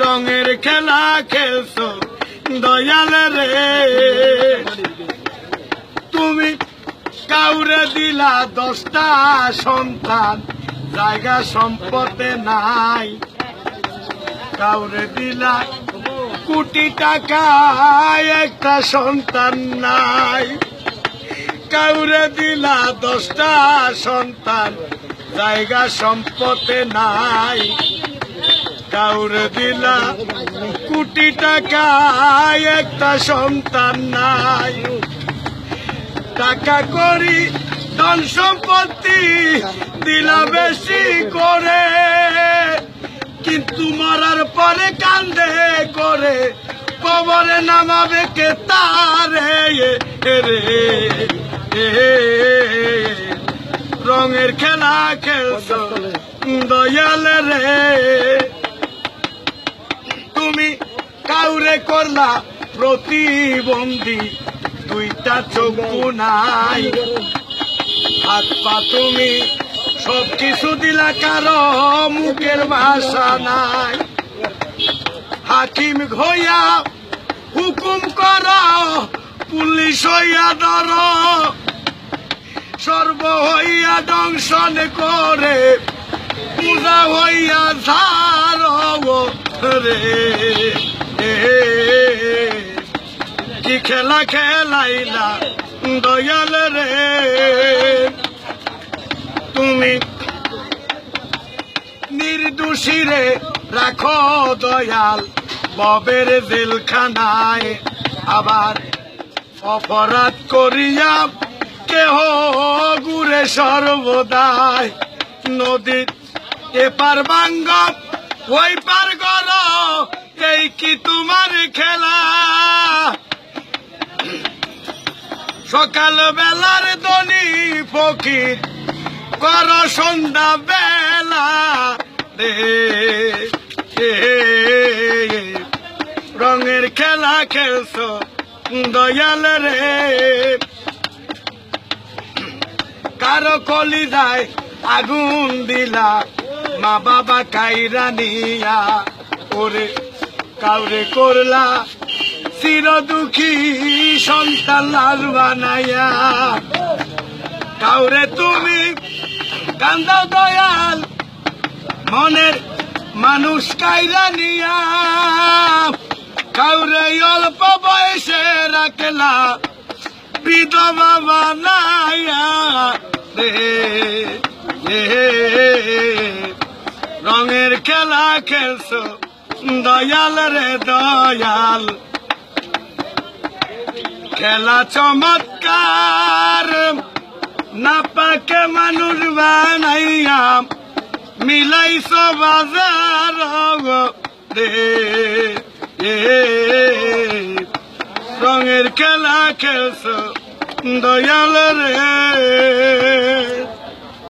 রঙের খেলা খেলছো দয়াল রে। তুমি কাউরে দিলা দশটা সন্তান জায়গা সম্পদে নাই। কাউরে দিলা। কোটি টাকা একটা সন্তান নাই। কাউরে দিলা দশটা সন্তান, জায়গা সম্পদে নাই। কাউরে দিলা কোটি টাকা একটা সন্তান নাই। টাকা করি, ধন সম্পত্তি দিলা বেশি করে। কিন্তু মরার পরে কান্দে করে, কবরে নামাবে কে তারে? রে রঙের খেলা খেলছ, দয়াল রে। তুমি কাউরে করলা প্রতিবন্ধী, দুইটা চক্ষু নাই। হাত পা তুমি সব কিছু দিলা কারও, মুখের ভাষা নাই। হাকিম ঘইয়া হুকুম কর, পুলিশ হইয়া ধর। সর্ব হইয়া দংশন করে, পূজা হইয়া ধার রে কি খেলা খেলাইলা, দয়াল রে। তুমি নির্দোষী রে রাখো দয়াল ববের জেলখানায়। আবার অপরাধ করিয়া কেহ গুরে সর্বদায় নদীর এপার বাঙ্গ ওই পার গল, এই কি তোমার খেলা? সকাল বেলার দনি ফকির কর সন্ধ্যা বেলা রে রঙের খেলা খেলছ দয়াল রে। কারও কলি যায় আগুন দিলা, মা বাবা কাইরা নিয়া, ওরে কাউরে করলা, চির দুঃখী সন্তান লাল বানাইয়া কাউরে তুমি কান্দাও দয়াল, মনের মানুষ কাইরা নিয়া। কাউরে অল্প বয়সে রাখলা, বিধবা বানাইয়া রঙের খেলা খেলছো, দয়াল রে দয়াল। খেলা চমৎকার না পাকে মানুষ বানাইয়া মিলাইছ বাজার রে। রঙের খেলা খেলছ দয়াল রে।